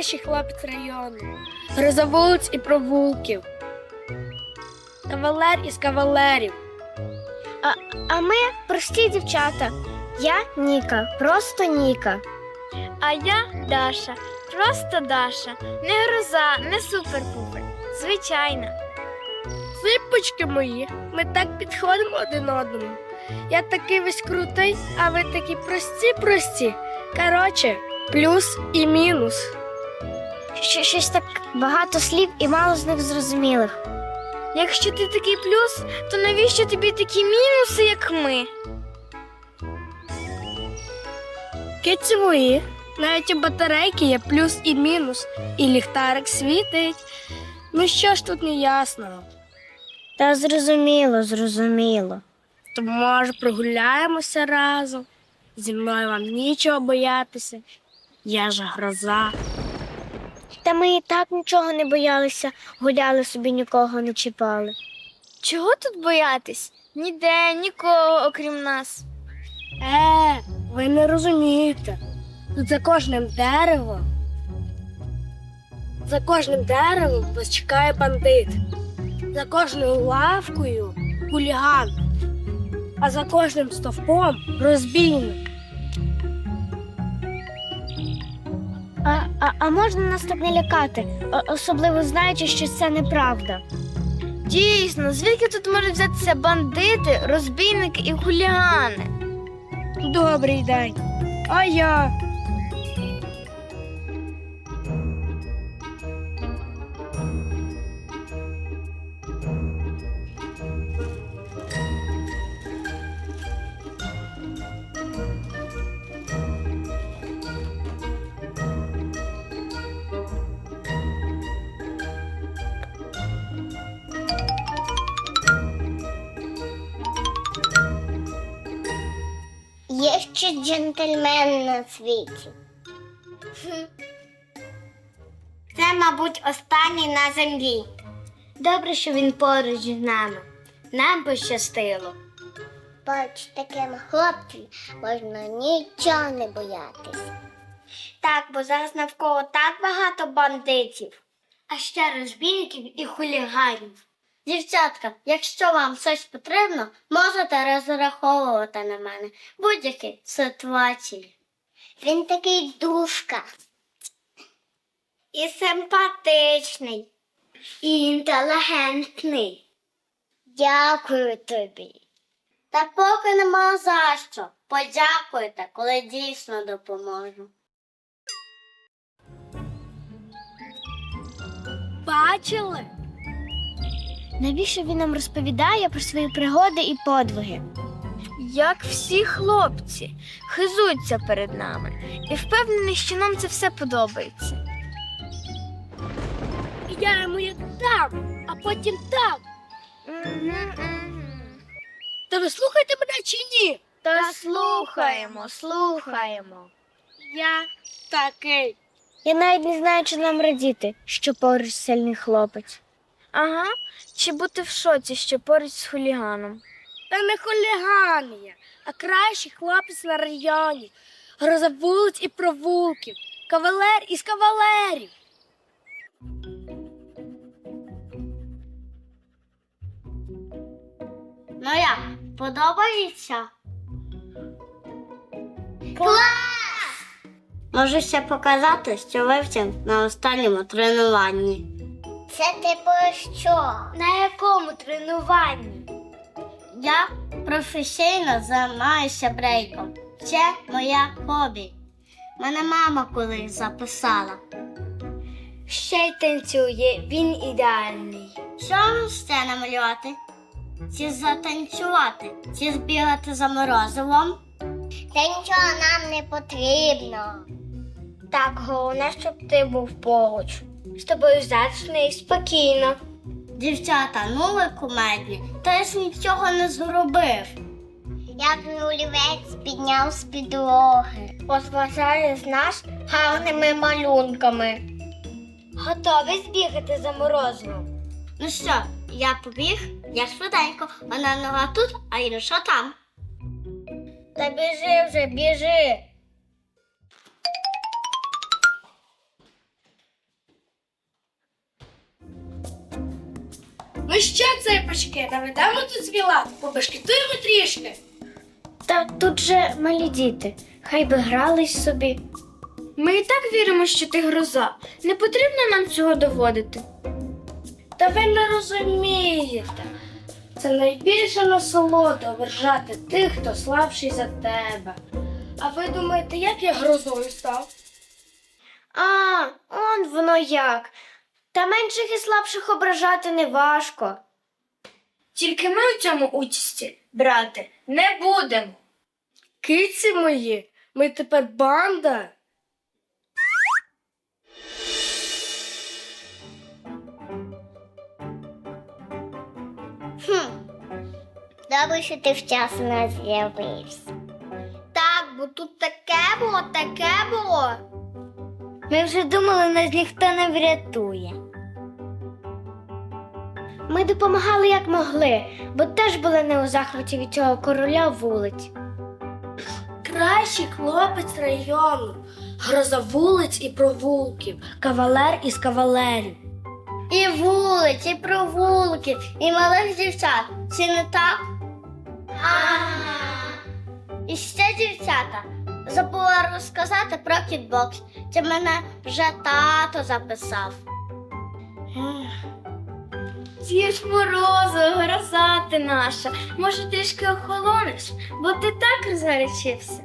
кращий хлопець району. Гроза вулиць і провулків. Кавалер із кавалерів. А, а ми прості дівчата. Я Ніка, просто Ніка. А я Даша, просто Даша. Не гроза, не супер-пупер. Звичайна. Ципочки мої, ми так підходимо один одному. Я такий весь крутий, а ви такі прості-прості. Коротше, плюс і мінус. Щ- щось так багато слів і мало з них зрозумілих. Якщо ти такий плюс, то навіщо тобі такі мінуси, як ми? Киці мої, навіть у батарейки є плюс і мінус, і ліхтарик світить. Ну що ж тут неясного? Та зрозуміло, зрозуміло. То може прогуляємося разом. Зі мною вам нічого боятися. Я ж гроза. Та ми і так нічого не боялися, гуляли собі нікого не чіпали. Чого тут боятись? Ніде, нікого, окрім нас. Е, ви не розумієте. Тут за кожним деревом. За кожним деревом вас чекає бандит. За кожною лавкою хуліган. А за кожним стовпом розбійник. А, можна нас так не лякати, особливо знаючи, що це неправда. Дійсно, звідки тут можуть взятися бандити, розбійники і хулігани? Добрий день. А я. Ще джентльмен на світі. Це, мабуть, останній на землі. Добре, що він поруч з нами. Нам пощастило. Бач, таким хлопцям можна нічого не боятися. Так, бо зараз навколо так багато бандитів, а ще розбійників і хуліганів. Дівчатка, якщо вам щось потрібно, можете розраховувати на мене в будь-якій ситуації. Він такий душка. І симпатичний, і інтелігентний. Дякую тобі. Та поки нема за що. Подякуйте, коли дійсно допоможу. Бачили? Навіщо він нам розповідає про свої пригоди і подвиги? Як всі хлопці, хизуються перед нами і впевнений, що нам це все подобається. Я йому як дам, а потім там. Та ви слухаєте мене чи ні? Та слухаємо, слухаємо. Я такий. Я навіть не знаю, чи нам радіти, що поруч сильний хлопець. Ага, чи бути в шоці, що поруч з хуліганом. Та не хуліган я, а кращий хлопець на районі. Гроза вулиць і провулків. Кавалер із кавалерів. Ну як, подобається? Клас! Можу ще показати, що вивчив на останньому тренуванні. Це ти про що? На якому тренуванні? Я професійно займаюся брейком. Це моє хобі. Мене мама колись записала. Ще й танцює, він ідеальний. Що ще намалювати? Чи затанцювати, чи збігати за морозивом? Та нічого нам не потрібно. Так, головне, щоб ти був поруч. З тобою затишно і спокійно. Дівчата, ну ви кумедні, та я ж нічого не зробив. Як олівець підняв з підлоги. Розважає з нас гарними малюнками. Готові збігати за морозивом? Ну що, я побіг, я швиденько, вона нога тут, а інша там. Та біжи вже, біжи. Ну що, ципочки, наведемо тут свій лад, побешкетуємо трішки. Та тут же малі діти, хай би грались собі. Ми і так віримо, що ти гроза. Не потрібно нам цього доводити. Та ви не розумієте. Це найбільша насолода вержати тих, хто слабший за тебе. А ви думаєте, як я грозою став? А, он воно як. Та менших і слабших ображати не важко. Тільки ми у цьому участі брати не будемо. Киці мої, ми тепер банда. Хм. Добре, що ти вчасно з'явився. Так, бо тут таке було, таке було. Ми вже думали, нас ніхто не врятує. Ми допомагали як могли, бо теж були не у захваті від цього короля вулиць. Кращий хлопець району, гроза вулиць і провулків, кавалер із кавалерів. І вулиць, і провулки, і малих дівчат. Чи не так? І ще дівчата. Забула розказати про кітбокс. Це мене вже тато записав. З'їж морозу, гроза ти наша. Може, трішки охолониш, бо ти так розгарячився.